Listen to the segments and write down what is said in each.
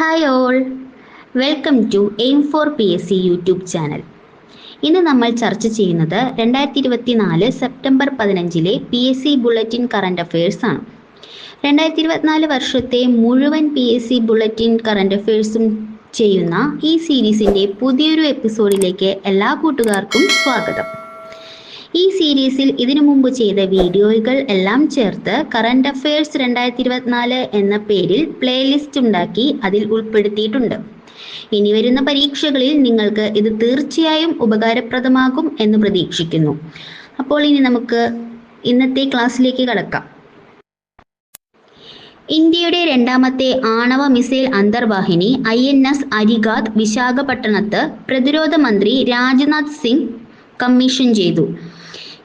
Hi all. Welcome to aim for P S C YouTube channel. ഇന്ന് നമ്മൾ ചർച്ച ചെയ്യുന്നത് രണ്ടായിരത്തി ഇരുപത്തി നാല് സെപ്റ്റംബർ പതിനഞ്ചിലെ P S C bulletin current affairs ആണ്. രണ്ടായിരത്തി ഇരുപത്തിനാല് വർഷത്തെ മുഴുവൻ P S C bulletin current അഫയേഴ്സും ചെയ്യുന്ന ഈ സീരീസിന്റെ പുതിയൊരു എപ്പിസോഡിലേക്ക് എല്ലാ കൂട്ടുകാർക്കും സ്വാഗതം. ഈ സീരീസിൽ ഇതിനു മുമ്പ് ചെയ്ത വീഡിയോകൾ എല്ലാം ചേർത്ത് കറണ്ട് അഫയേഴ്സ് രണ്ടായിരത്തി ഇരുപത്തിനാല് എന്ന പേരിൽ പ്ലേലിസ്റ്റ് ഉണ്ടാക്കി അതിൽ ഉൾപ്പെടുത്തിയിട്ടുണ്ട്. ഇനി വരുന്ന പരീക്ഷകളിൽ നിങ്ങൾക്ക് ഇത് തീർച്ചയായും ഉപകാരപ്രദമാകും എന്ന് പ്രതീക്ഷിക്കുന്നു. അപ്പോൾ ഇനി നമുക്ക് ഇന്നത്തെ ക്ലാസ്സിലേക്ക് കടക്കാം. ഇന്ത്യയുടെ രണ്ടാമത്തെ ആണവ മിസൈൽ അന്തർവാഹിനി ഐ എൻ എസ് അരിഗാദ് വിശാഖപട്ടണത്ത് പ്രതിരോധ മന്ത്രി രാജ്നാഥ് സിംഗ് കമ്മീഷൻ ചെയ്തു.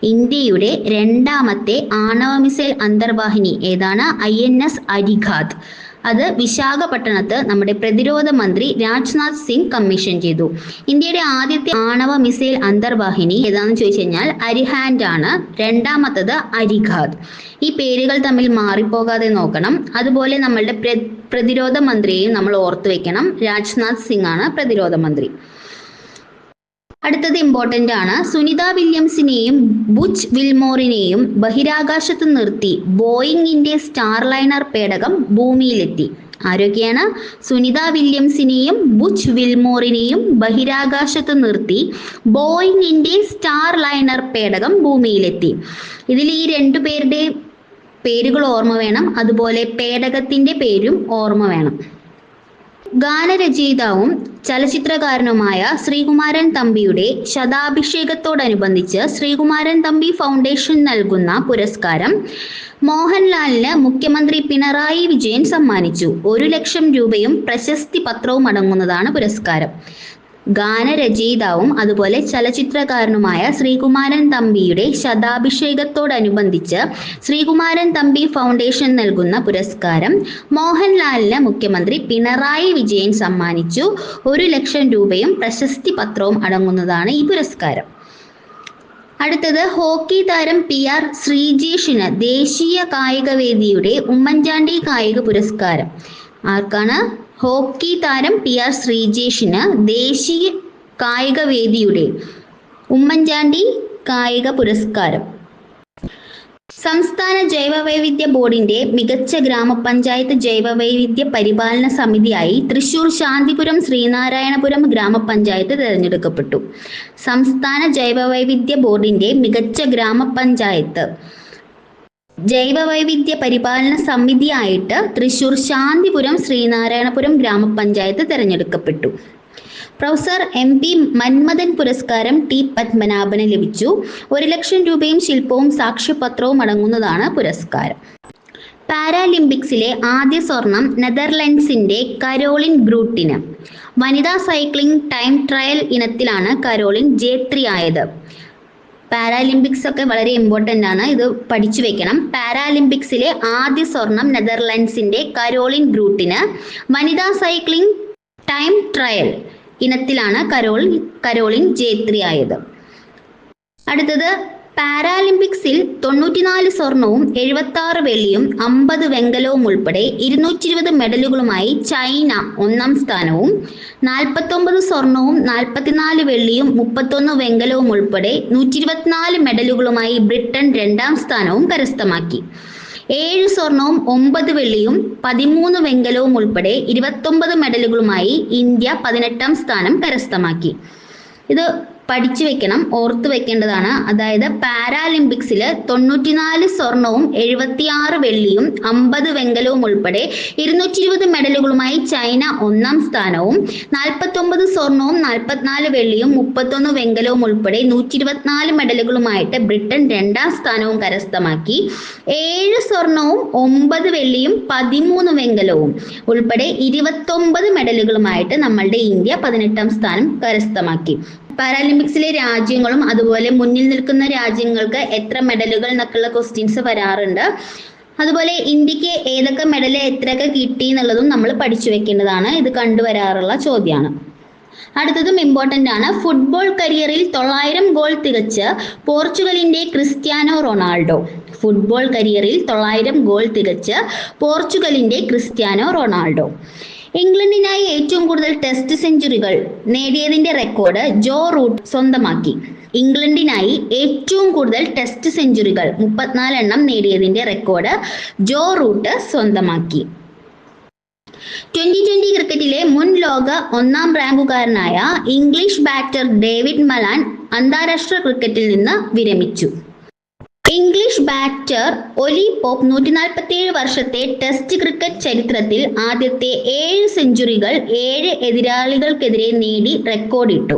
ഇന്ത്യയുടെ രണ്ടാമത്തെ ആണവ മിസൈൽ അന്തർവാഹിനി ഏതാണ്? ഐ എൻ എസ് അരിഘാത് അത് വിശാഖപട്ടണത്ത് നമ്മുടെ പ്രതിരോധ മന്ത്രി രാജ്നാഥ് സിംഗ് കമ്മീഷൻ ചെയ്തു. ഇന്ത്യയുടെ ആദ്യത്തെ ആണവ മിസൈൽ അന്തർവാഹിനി ഏതാണെന്ന് ചോദിച്ചു കഴിഞ്ഞാൽ അരിഹാൻഡ് ആണ്. രണ്ടാമത്തത് അരിഘാത് ഈ പേരുകൾ തമ്മിൽ മാറിപ്പോകാതെ നോക്കണം. അതുപോലെ നമ്മളുടെ പ്ര- പ്രതിരോധ മന്ത്രിയെയും നമ്മൾ ഓർത്തു വെക്കണം. രാജ്നാഥ് സിംഗ് ആണ് പ്രതിരോധ മന്ത്രി. അടുത്തത് ഇമ്പോർട്ടന്റ് ആണ്. സുനിത വില്യംസിനെയും ബുച്ച് വിൽമോറിനെയും ബഹിരാകാശത്ത് നിർത്തി. ബോയിങ്ങിന്റെ സ്റ്റാർലൈനർ പേടകം ഭൂമിയിലെത്തി. ആരൊക്കെയാണ്? സുനിത വില്യംസിനെയും ബുച്ച് വിൽമോറിനെയും ബഹിരാകാശത്ത് നിർത്തി. ബോയിങ്ങിന്റെ സ്റ്റാർലൈനർ പേടകം ഭൂമിയിലെത്തി. ഇതിൽ ഈ രണ്ടു പേരുടെ പേരുകൾ ഓർമ്മ വേണം. അതുപോലെ പേടകത്തിന്റെ പേരും ഓർമ്മ വേണം. ഗാനരചയിതാവും ചലച്ചിത്രകാരനുമായ ശ്രീകുമാരൻ തമ്പിയുടെ ശതാഭിഷേകത്തോടനുബന്ധിച്ച് ശ്രീകുമാരൻ തമ്പി ഫൗണ്ടേഷൻ നൽകുന്ന പുരസ്കാരം മോഹൻലാലിന് മുഖ്യമന്ത്രി പിണറായി വിജയൻ സമ്മാനിച്ചു. ഒരു ലക്ഷം രൂപയും പ്രശസ്തി പത്രവും അടങ്ങുന്നതാണ് പുരസ്കാരം. ഗാനരചയിതാവും അതുപോലെ ചലച്ചിത്രകാരനുമായ ശ്രീകുമാരൻ തമ്പിയുടെ ശതാഭിഷേകത്തോടനുബന്ധിച്ച് ശ്രീകുമാരൻ തമ്പി ഫൗണ്ടേഷൻ നൽകുന്ന പുരസ്കാരം മോഹൻലാലിന് മുഖ്യമന്ത്രി പിണറായി വിജയൻ സമ്മാനിച്ചു. ഒരു ലക്ഷം രൂപയും പ്രശസ്തി പത്രവും അടങ്ങുന്നതാണ് ഈ പുരസ്കാരം. അടുത്തത് ഹോക്കി താരം പി ആർ ശ്രീജേഷിന് ദേശീയ കായികവേദിയുടെ ഉമ്മൻചാണ്ടി കായിക പുരസ്കാരം. ആർക്കാണ്? ഹോക്കി താരം പി ആർ ശ്രീജേഷിന് ദേശീയ കായിക വേദിയുടെ ഉമ്മൻചാണ്ടി കായിക പുരസ്കാരം. സംസ്ഥാന ജൈവവൈവിധ്യ ബോർഡിന്റെ മികച്ച ഗ്രാമപഞ്ചായത്ത് ജൈവവൈവിധ്യ പരിപാലന സമിതിയായി തൃശൂർ ശാന്തിപുരം ശ്രീനാരായണപുരം ഗ്രാമപഞ്ചായത്ത് തിരഞ്ഞെടുക്കപ്പെട്ടു. സംസ്ഥാന ജൈവവൈവിധ്യ ബോർഡിന്റെ മികച്ച ഗ്രാമപഞ്ചായത്ത് ജൈവവൈവിധ്യ പരിപാലന സമിതിയായിട്ട് തൃശൂർ ശാന്തിപുരം ശ്രീനാരായണപുരം ഗ്രാമപഞ്ചായത്ത് തിരഞ്ഞെടുക്കപ്പെട്ടു. പ്രൊഫസർ എം പി മന്മഥൻ പുരസ്കാരം ടി പത്മനാഭന് ലഭിച്ചു. ഒരു ലക്ഷം രൂപയും ശില്പവും സാക്ഷ്യപത്രവും അടങ്ങുന്നതാണ് പുരസ്കാരം. പാരാലിമ്പിക്സിലെ ആദ്യ സ്വർണം നെതർലൻഡ്സിന്റെ കരോളിൻ ബ്രൂട്ടിന് വനിതാ സൈക്ലിംഗ് ടൈം ട്രയൽ ഇനത്തിലാണ് കരോളിൻ ജേത്രി ആയത്. പാരാലിമ്പിക്സ് ഒക്കെ വളരെ ഇമ്പോർട്ടന്റ് ആണ്. ഇത് പഠിച്ചു വെക്കണം. പാരാലിമ്പിക്സിലെ ആദ്യ സ്വർണം നെതർലൻഡ്സിന്റെ കരോളിൻ ബ്രൂട്ടിന് വനിതാ സൈക്ലിംഗ് ടൈം ട്രയൽ ഇനത്തിലാണ് കരോൾ കരോളിൻ ജേത്രി ആയത്. അടുത്തത് പാരാലിമ്പിക്സിൽ തൊണ്ണൂറ്റിനാല് സ്വർണവും എഴുപത്തി വെള്ളിയും അമ്പത് വെങ്കലവും ഉൾപ്പെടെ ഇരുന്നൂറ്റി ഇരുപത് മെഡലുകളുമായി ചൈന ഒന്നാം സ്ഥാനവും നാൽപ്പത്തൊമ്പത് സ്വർണവും നാൽപ്പത്തിനാല് വെള്ളിയും മുപ്പത്തൊന്ന് വെങ്കലവും ഉൾപ്പെടെ നൂറ്റി ഇരുപത്തിനാല് മെഡലുകളുമായി ബ്രിട്ടൻ രണ്ടാം സ്ഥാനവും കരസ്ഥമാക്കി. ഏഴ് സ്വർണവും ഒമ്പത് വെള്ളിയും പതിമൂന്ന് വെങ്കലവും ഉൾപ്പെടെ ഇരുപത്തൊമ്പത് മെഡലുകളുമായി ഇന്ത്യ പതിനെട്ടാം സ്ഥാനം കരസ്ഥമാക്കി. ഇത് പഠിച്ചു വെക്കണം ഓർത്തു വെക്കേണ്ടതാണ്. അതായത് പാരാലിമ്പിക്സിൽ തൊണ്ണൂറ്റിനാല് സ്വർണവും എഴുപത്തിയാറ് വെള്ളിയും അമ്പത് വെങ്കലവും ഉൾപ്പെടെ ഇരുന്നൂറ്റി ഇരുപത് മെഡലുകളുമായി ചൈന ഒന്നാം സ്ഥാനവും നാൽപ്പത്തൊമ്പത് സ്വർണവും നാൽപ്പത്തിനാല് വെള്ളിയും മുപ്പത്തൊന്ന് വെങ്കലവും ഉൾപ്പെടെ നൂറ്റി ഇരുപത്തിനാല് മെഡലുകളുമായിട്ട് ബ്രിട്ടൻ രണ്ടാം സ്ഥാനവും കരസ്ഥമാക്കി. ഏഴ് സ്വർണവും ഒമ്പത് വെള്ളിയും പതിമൂന്ന് വെങ്കലവും ഉൾപ്പെടെ ഇരുപത്തൊമ്പത് മെഡലുകളുമായിട്ട് നമ്മളുടെ ഇന്ത്യ പതിനെട്ടാം സ്ഥാനം കരസ്ഥമാക്കി. പാരാലിമ്പിക്സിലെ രാജ്യങ്ങളും അതുപോലെ മുന്നിൽ നിൽക്കുന്ന രാജ്യങ്ങൾക്ക് എത്ര മെഡലുകൾ എന്നൊക്കെയുള്ള ക്വസ്റ്റ്യൻസ് വരാറുണ്ട്. അതുപോലെ ഇന്ത്യയ്ക്ക് ഏതൊക്കെ മെഡൽ എത്രയൊക്കെ കിട്ടി എന്നുള്ളതും നമ്മൾ പഠിച്ചു വെക്കേണ്ടതാണ്. ഇത് കണ്ടുവരാറുള്ള ചോദ്യമാണ്. അടുത്തതും ഇമ്പോർട്ടന്റ് ആണ്. ഫുട്ബോൾ കരിയറിൽ തൊള്ളായിരം ഗോൾ തികച്ച് പോർച്ചുഗലിന്റെ ക്രിസ്ത്യാനോ റൊണാൾഡോ. ഫുട്ബോൾ കരിയറിൽ തൊള്ളായിരം ഗോൾ തികച്ച് പോർച്ചുഗലിന്റെ ക്രിസ്ത്യാനോ റൊണാൾഡോ. ഇംഗ്ലണ്ടിനായി ഏറ്റവും കൂടുതൽ ടെസ്റ്റ് സെഞ്ചുറികൾ നേടിയതിന്റെ റെക്കോർഡ് ജോ റൂട്ട് സ്വന്തമാക്കി. ഇംഗ്ലണ്ടിനായി ഏറ്റവും കൂടുതൽ ടെസ്റ്റ് സെഞ്ചുറികൾ മുപ്പത്തിനാല് എണ്ണം നേടിയതിന്റെ റെക്കോർഡ് ജോ റൂട്ട് സ്വന്തമാക്കി. ട്വന്റി ട്വന്റി ക്രിക്കറ്റിലെ മുൻ ലോക ഒന്നാം റാങ്കുകാരനായ ഇംഗ്ലീഷ് ബാറ്റർ ഡേവിഡ് മലാൻ അന്താരാഷ്ട്ര ക്രിക്കറ്റിൽ നിന്ന് വിരമിച്ചു. ഇംഗ്ലീഷ് ബാറ്റർ ഒലി പോപ്പ് നൂറ്റി നാൽപ്പത്തിയേഴ് വർഷത്തെ ടെസ്റ്റ് ക്രിക്കറ്റ് ചരിത്രത്തിൽ ആദ്യത്തെ ഏഴ് സെഞ്ചുറികൾ ഏഴ് എതിരാളികൾക്കെതിരെ നേടി റെക്കോർഡിട്ടു.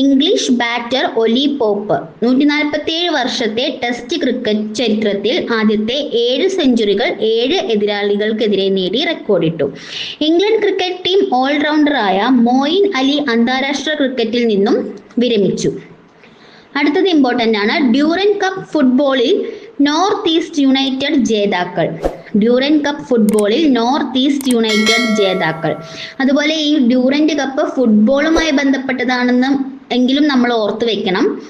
ഇംഗ്ലീഷ് ബാറ്റർ ഒലി പോപ്പ് നൂറ്റി നാൽപ്പത്തിയേഴ് വർഷത്തെ ടെസ്റ്റ് ക്രിക്കറ്റ് ചരിത്രത്തിൽ ആദ്യത്തെ ഏഴ് സെഞ്ചുറികൾ ഏഴ് എതിരാളികൾക്കെതിരെ നേടി റെക്കോർഡിട്ടു. ഇംഗ്ലണ്ട് ക്രിക്കറ്റ് ടീം ഓൾറൗണ്ടറായ മോയിൻ അലി അന്താരാഷ്ട്ര ക്രിക്കറ്റിൽ നിന്നും വിരമിച്ചു. അടുത്തത് ഇമ്പോർട്ടന്റ് ആണ്. ഡ്യൂറൻ കപ്പ് ഫുട്ബോളിൽ നോർത്ത് ഈസ്റ്റ് യുണൈറ്റഡ് ജേതാക്കൾ. ഡ്യൂറൻ കപ്പ് ഫുട്ബോളിൽ നോർത്ത് ഈസ്റ്റ് യുണൈറ്റഡ് ജേതാക്കൾ. അതുപോലെ ഈ ഡ്യൂറന്റ് കപ്പ് ഫുട്ബോളുമായി ബന്ധപ്പെട്ടതാണെന്നും എങ്കിലും നമ്മൾ ഓർത്ത് വെക്കണം.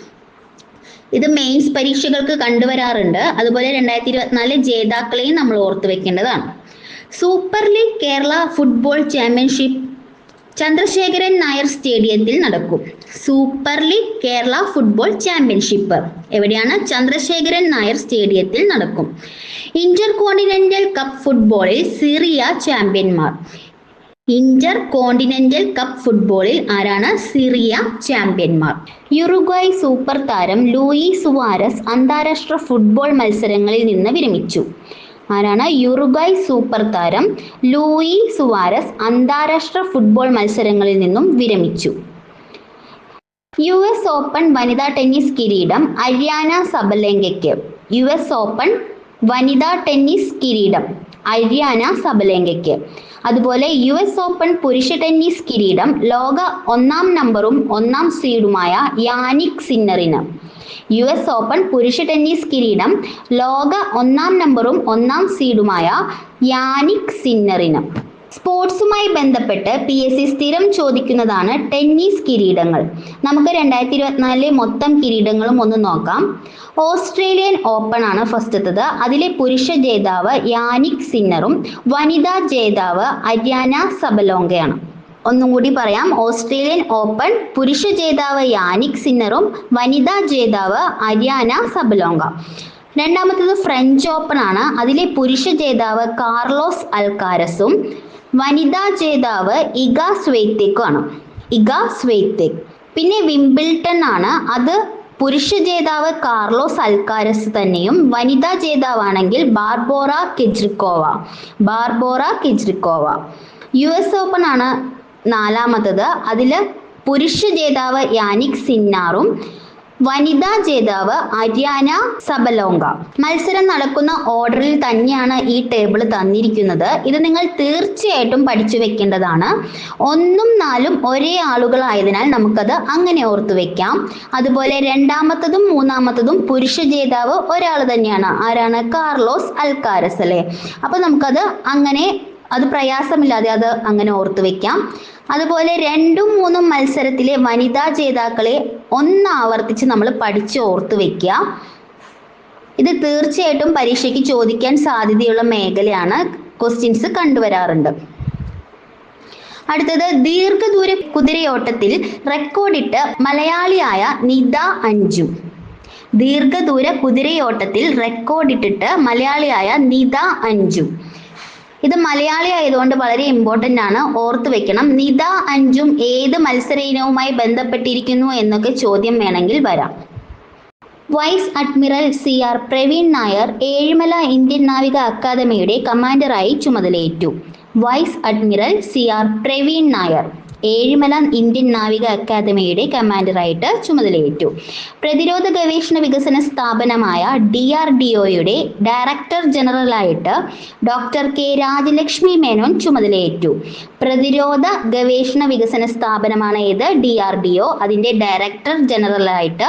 ഇത് മെയിൻസ് പരീക്ഷകൾക്ക് കണ്ടുവരാറുണ്ട്. അതുപോലെ രണ്ടായിരത്തി ഇരുപത്തിനാല് ജേതാക്കളെയും നമ്മൾ ഓർത്ത് വെക്കേണ്ടതാണ്. Super league Kerala football championship Chandrasekharan Nair സ്റ്റേഡിയത്തിൽ നടക്കും. Super league Kerala football championship എവിടെയാണ് ചന്ദ്രശേഖരൻ നായർ സ്റ്റേഡിയത്തിൽ നടക്കും. ഇന്റർ കോണ്ടിനെന്റൽ കപ്പ് ഫുട്ബോളിൽ സിറിയ ചാമ്പ്യന്മാർ. ഇന്റർ കോണ്ടിനെന്റൽ കപ്പ് ഫുട്ബോളിൽ ആരാണ് സിറിയ ചാമ്പ്യന്മാർ? യുറുഗ്വായ് സൂപ്പർ താരം ലൂയി സുവാരസ് അന്താരാഷ്ട്ര ഫുട്ബോൾ മത്സരങ്ങളിൽ നിന്ന് വിരമിച്ചു. ആരാണ്? യുറുഗായ് സൂപ്പർ താരം ലൂയി സുവാരസ് അന്താരാഷ്ട്ര ഫുട്ബോൾ മത്സരങ്ങളിൽ നിന്നും വിരമിച്ചു. യു എസ് ഓപ്പൺ വനിതാ ടെന്നീസ് കിരീടം അരിയാന സബലേങ്കയ്ക്ക്. യു എസ് ഓപ്പൺ വനിതാ ടെന്നീസ് കിരീടം അരിയാന സബലേങ്കയ്ക്ക്. അതുപോലെ യു എസ് ഓപ്പൺ പുരുഷ ടെന്നീസ് കിരീടം ലോക ഒന്നാം നമ്പറും ഒന്നാം സീഡുമായ യാനിക് സിന്നറിന്. യു എസ് ഓപ്പൺ പുരുഷ ടെന്നീസ് കിരീടം ലോക ഒന്നാം നമ്പറും ഒന്നാം സീഡുമായ യാനിക് സിന്നറിന്. സ്പോർട്സുമായി ബന്ധപ്പെട്ട് പി എസ് സി സ്ഥിരം ചോദിക്കുന്നതാണ് ടെന്നീസ് കിരീടങ്ങൾ. നമുക്ക് രണ്ടായിരത്തി ഇരുപത്തിനാലിലെ മൊത്തം കിരീടങ്ങളും ഒന്ന് നോക്കാം. ഓസ്ട്രേലിയൻ ഓപ്പൺ ആണ് ഫസ്റ്റത്തത്. അതിലെ പുരുഷ ജേതാവ് യാനിക് സിന്നറും വനിതാ ജേതാവ് അരിയാന സബലോങ്കയാണ്. ഒന്നും കൂടി പറയാം. ഓസ്ട്രേലിയൻ ഓപ്പൺ പുരുഷ ജേതാവ് യാനിക് സിന്നറും വനിതാ ജേതാവ് അരിയാന സബലോങ്ക. രണ്ടാമത്തത് ഫ്രഞ്ച് ഓപ്പൺ ആണ്. അതിലെ പുരുഷ ജേതാവ് കാർലോസ് അൽക്കാരസും വനിതാ ജേതാവ് ഇഗ ആണ്. ഇഗ സ്വെയ്ത്തേക്ക് പിന്നെ വിംബിൾട്ടൺ ആണ്. അത് പുരുഷ ജേതാവ് കാർലോസ് അൽക്കാരസ് തന്നെയും വനിതാ ജേതാവാണെങ്കിൽ Barbora Krejcikova. Barbora Krejcikova. U S Open ആണ്. നാലാമത്തത് അതിൽ പുരുഷ ജേതാവ് യാനിക് സിന്നാറും വനിതാ ജേതാവ് അരിയാന സബലോങ്ക. മത്സരം നടക്കുന്ന ഓർഡറിൽ തന്നെയാണ് ഈ ടേബിൾ തന്നിരിക്കുന്നത്. ഇത് നിങ്ങൾ തീർച്ചയായിട്ടും പഠിച്ചു വെക്കേണ്ടതാണ്. ഒന്നും നാലും ഒരേ ആളുകളായതിനാൽ നമുക്കത് അങ്ങനെ ഓർത്തു വെക്കാം. അതുപോലെ രണ്ടാമത്തതും മൂന്നാമത്തതും പുരുഷ ജേതാവ് ഒരാൾ തന്നെയാണ്. ആരാണ്? കാർലോസ് അൽക്കാരസ് അല്ലേ? അപ്പൊ നമുക്കത് അങ്ങനെ അത് പ്രയാസമില്ലാതെ അത് അങ്ങനെ ഓർത്തു വെക്കാം. അതുപോലെ രണ്ടും മൂന്നും മത്സരത്തിലെ വനിതാ ജേതാക്കളെ ഒന്ന് ആവർത്തിച്ച് നമ്മൾ പഠിച്ച് ഓർത്തു വെക്കുക. ഇത് തീർച്ചയായിട്ടും പരീക്ഷയ്ക്ക് ചോദിക്കാൻ സാധ്യതയുള്ള മേഖലയാണ് ക്വസ്റ്റ്യൻസ് കണ്ടുവരാറുണ്ട്. അടുത്തത് ദീർഘദൂര കുതിരയോട്ടത്തിൽ റെക്കോർഡിട്ട് മലയാളിയായ നിത അഞ്ജു. ദീർഘദൂര കുതിരയോട്ടത്തിൽ റെക്കോർഡിട്ടിട്ട് മലയാളിയായ നിത അഞ്ജു. ഇത് മലയാളി ആയതുകൊണ്ട് വളരെ ഇമ്പോർട്ടന്റ് ആണ്. ഓർത്തു വെക്കണം. നിത അഞ്ചും ഏത് മത്സര ഇനവുമായി ബന്ധപ്പെട്ടിരിക്കുന്നു എന്നൊക്കെ ചോദ്യം വേണമെങ്കിൽ വരാം. Vice admiral C R Praveen Nair Ezhimala Indian നാവിക അക്കാദമിയുടെ കമാൻഡറായി ചുമതലയേറ്റു. Vice admiral C R Praveen Nair. Ezhimala Indian നാവിക അക്കാദമിയുടെ കമാൻഡറായിട്ട് ചുമതലയേറ്റു. പ്രതിരോധ ഗവേഷണ വികസന സ്ഥാപനമായ ഡി ആർ ഡി ഒയുടെ ഡയറക്ടർ ജനറലായിട്ട് ഡോക്ടർ കെ രാജലക്ഷ്മി മേനോൻ ചുമതലയേറ്റു. പ്രതിരോധ ഗവേഷണ വികസന സ്ഥാപനമാണ് ഏത്? ഡി ആർ ഡി ഒ അതിന്റെ ഡയറക്ടർ ജനറലായിട്ട്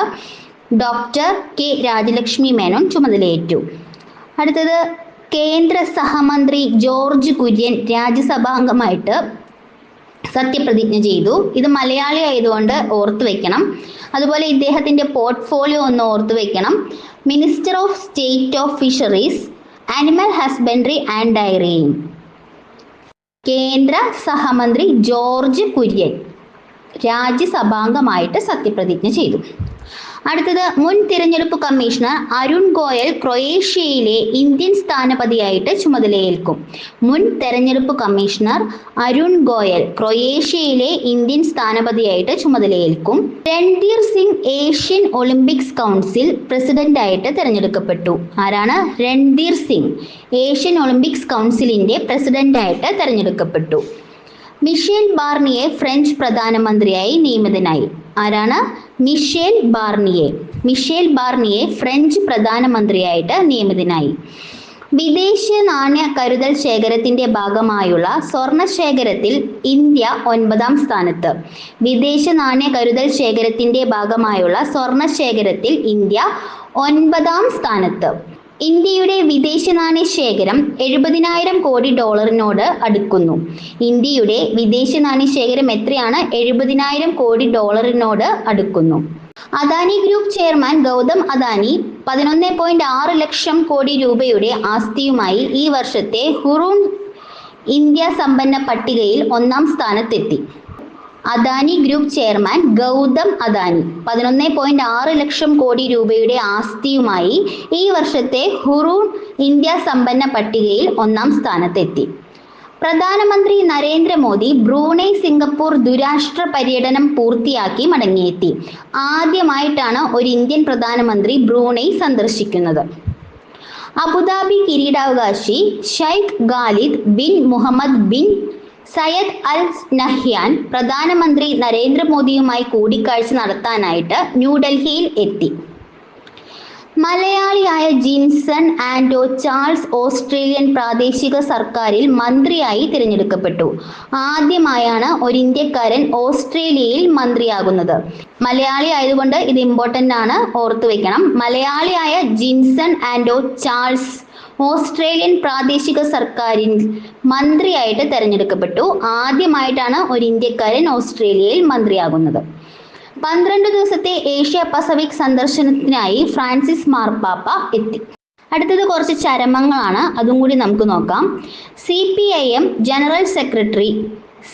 ഡോക്ടർ കെ രാജലക്ഷ്മി മേനോൻ ചുമതലയേറ്റു. അടുത്തത് കേന്ദ്ര സഹമന്ത്രി ജോർജ് കുര്യൻ രാജ്യസഭാംഗമായിട്ട് സത്യപ്രതിജ്ഞ ചെയ്തു. ഇത് മലയാളി ആയതുകൊണ്ട് ഓർത്തു വെക്കണം. അതുപോലെ ഇദ്ദേഹത്തിന്റെ പോർട്ട്ഫോളിയോ ഒന്ന് ഓർത്തു വെക്കണം. Minister of state of fisheries animal husbandry and dairying കേന്ദ്ര സഹമന്ത്രി ജോർജ് കുര്യൻ രാജ്യസഭാംഗമായിട്ട് സത്യപ്രതിജ്ഞ ചെയ്തു. അടുത്തത് മുൻ തിരഞ്ഞെടുപ്പ് കമ്മീഷണർ അരുൺ ഗോയൽ ക്രൊയേഷ്യയിലെ ഇന്ത്യൻ സ്ഥാനപതിയായിട്ട് ചുമതലയേൽക്കും. മുൻ തെരഞ്ഞെടുപ്പ് കമ്മീഷണർ അരുൺ ഗോയൽ ക്രൊയേഷ്യയിലെ ഇന്ത്യൻ സ്ഥാനപതിയായിട്ട് ചുമതലയേൽക്കും. Randhir Singh Asian Olympics council പ്രസിഡന്റായിട്ട് തിരഞ്ഞെടുക്കപ്പെട്ടു. ആരാണ്? രൺധീർ സിംഗ് ഏഷ്യൻ ഒളിമ്പിക്സ് കൗൺസിലിന്റെ പ്രസിഡന്റായിട്ട് തിരഞ്ഞെടുക്കപ്പെട്ടു. മിഷേൽ ബാർണിയെ ഫ്രഞ്ച് പ്രധാനമന്ത്രിയായി നിയമിതനായി. ആരാണ്? Michel Barnier. Michel Barnier French പ്രധാനമന്ത്രിയായിട്ട് നിയമിതനായി. വിദേശ നാണ്യ കരുതൽ ശേഖരത്തിന്റെ ഭാഗമായുള്ള സ്വർണ ശേഖരത്തിൽ ഇന്ത്യ ഒൻപതാം സ്ഥാനത്ത്. വിദേശ നാണ്യ കരുതൽ ശേഖരത്തിന്റെ ഭാഗമായുള്ള സ്വർണ ശേഖരത്തിൽ ഇന്ത്യ ഒൻപതാം സ്ഥാനത്ത്. ഇന്ത്യയുടെ വിദേശ നാണയ ശേഖരം എഴുപതിനായിരം കോടി ഡോളറിനോട് അടുക്കുന്നു. ഇന്ത്യയുടെ വിദേശ നാണയ ശേഖരം എത്രയാണ്? എഴുപതിനായിരം കോടി ഡോളറിനോട് അടുക്കുന്നു. അദാനി ഗ്രൂപ്പ് ചെയർമാൻ ഗൗതം അദാനി പതിനൊന്ന് പോയിന്റ് ആറ് ലക്ഷം കോടി രൂപയുടെ ആസ്തിയുമായി ഈ വർഷത്തെ ഹുറൂൺ ഇന്ത്യ സമ്പന്ന പട്ടികയിൽ ഒന്നാം സ്ഥാനത്തെത്തി. Adani group chairman Gautam Adani. പതിനൊന്ന് പോയിന്റ് ആറ് ലക്ഷം കോടി രൂപയുടെ ആസ്തിയുമായി ഈ വർഷത്തെ ഹുറൂൺ ഇന്ത്യ സമ്പന്ന പട്ടികയിൽ ഒന്നാം സ്ഥാനത്തെത്തി. പ്രധാനമന്ത്രി നരേന്ദ്രമോദി ബ്രൂണൈ സിംഗപ്പൂർ ദുരാഷ്ട്ര പര്യടനം പൂർത്തിയാക്കി മടങ്ങിയെത്തി. ആദ്യമായിട്ടാണ് ഒരു ഇന്ത്യൻ പ്രധാനമന്ത്രി ബ്രൂണൈ സന്ദർശിക്കുന്നത്. അബുദാബി കിരീടാവകാശി Sheikh Khalid bin Mohamed bin Zayed Al Nahyan പ്രധാനമന്ത്രി നരേന്ദ്രമോദിയുമായി കൂടിക്കാഴ്ച നടത്താനായിട്ട് ന്യൂഡൽഹിയിൽ എത്തി. മലയാളിയായ ജിൻസൺ ആൻഡോ ചാൾസ് ഓസ്ട്രേലിയൻ പ്രാദേശിക സർക്കാരിൽ മന്ത്രിയായി തിരഞ്ഞെടുക്കപ്പെട്ടു. ആദ്യമായാണ് ഒരു ഇന്ത്യക്കാരൻ ഓസ്ട്രേലിയയിൽ മന്ത്രിയാകുന്നത്. മലയാളി ആയതുകൊണ്ട് ഇത് ഇമ്പോർട്ടന്റ് ആണ്. ഓർത്തു വെക്കണം. മലയാളിയായ ജിൻസൺ ആൻഡോ ചാൾസ് ഓസ്ട്രേലിയൻ പ്രാദേശിക സർക്കാരിൽ മന്ത്രിയായിട്ട് തെരഞ്ഞെടുക്കപ്പെട്ടു. ആദ്യമായിട്ടാണ് ഒരു ഇന്ത്യക്കാരൻ ഓസ്ട്രേലിയയിൽ മന്ത്രിയാകുന്നത്. പന്ത്രണ്ട് ദിവസത്തെ ഏഷ്യ പസഫിക് സന്ദർശനത്തിനായി ഫ്രാൻസിസ് മാർപ്പാപ്പ എത്തി. അടുത്തത് കുറച്ച് ചരമങ്ങളാണ്. അതും കൂടി നമുക്ക് നോക്കാം. C P I M general secretary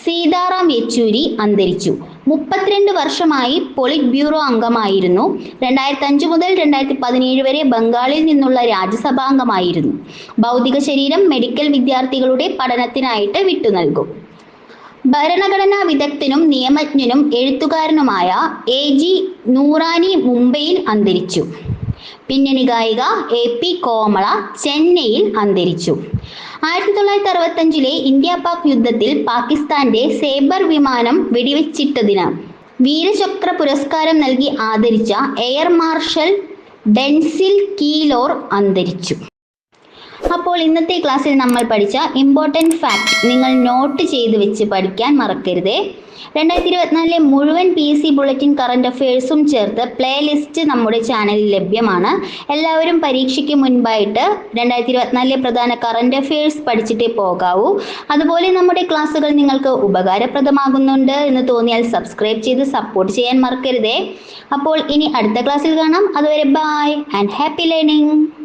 Sitaram Yechury അന്തരിച്ചു. മുപ്പത്തിരണ്ട് വർഷമായി പൊളിറ്റ് ബ്യൂറോ അംഗമായിരുന്നു. രണ്ടായിരത്തി അഞ്ച് മുതൽ രണ്ടായിരത്തി പതിനേഴ് വരെ ബംഗാളിൽ നിന്നുള്ള രാജ്യസഭാംഗമായിരുന്നു. ഭൗതിക ശരീരം മെഡിക്കൽ വിദ്യാർത്ഥികളുടെ പഠനത്തിനായിട്ട് വിട്ടു നൽകും. ഭരണഘടനാ വിദഗ്ധനും നിയമജ്ഞനും എഴുത്തുകാരനുമായ എ ജി നൂറാനി മുംബൈയിൽ അന്തരിച്ചു. പിന്നണി ഗായിക എ പി കോമള ചെന്നൈയിൽ അന്തരിച്ചു. ആയിരത്തി തൊള്ളായിരത്തി അറുപത്തഞ്ചിലെ ഇന്ത്യ പാക് യുദ്ധത്തിൽ പാകിസ്ഥാന്റെ സേബർ വിമാനം വെടിവെച്ചിട്ടതിന് വീരചക്ര പുരസ്കാരം നൽകി ആദരിച്ച എയർ മാർഷൽ ഡെൻസിൽ കീലോർ അന്തരിച്ചു. അപ്പോൾ ഇന്നത്തെ ക്ലാസ്സിൽ നമ്മൾ പഠിച്ച ഇമ്പോർട്ടന്റ് ഫാക്ട് നിങ്ങൾ നോട്ട് ചെയ്ത് വെച്ച് പഠിക്കാൻ മറക്കരുതേ. രണ്ടായിരത്തി ഇരുപത്തിനാലിലെ മുഴുവൻ P S C bulletin current അഫയേഴ്സും ചേർത്ത് പ്ലേലിസ്റ്റ് നമ്മുടെ ചാനലിൽ ലഭ്യമാണ്. എല്ലാവരും പരീക്ഷയ്ക്ക് മുൻപായിട്ട് രണ്ടായിരത്തി ഇരുപത്തിനാലിലെ പ്രധാന കറണ്ട് അഫയേഴ്സ് പഠിച്ചിട്ടേ പോകാവൂ. അതുപോലെ നമ്മുടെ ക്ലാസ്സുകൾ നിങ്ങൾക്ക് ഉപകാരപ്രദമാകുന്നുണ്ട് എന്ന് തോന്നിയാൽ സബ്സ്ക്രൈബ് ചെയ്ത് സപ്പോർട്ട് ചെയ്യാൻ മറക്കരുതേ. അപ്പോൾ ഇനി അടുത്ത ക്ലാസ്സിൽ കാണാം. അതുവരെ ബൈ ആൻഡ് ഹാപ്പി ലേണിംഗ്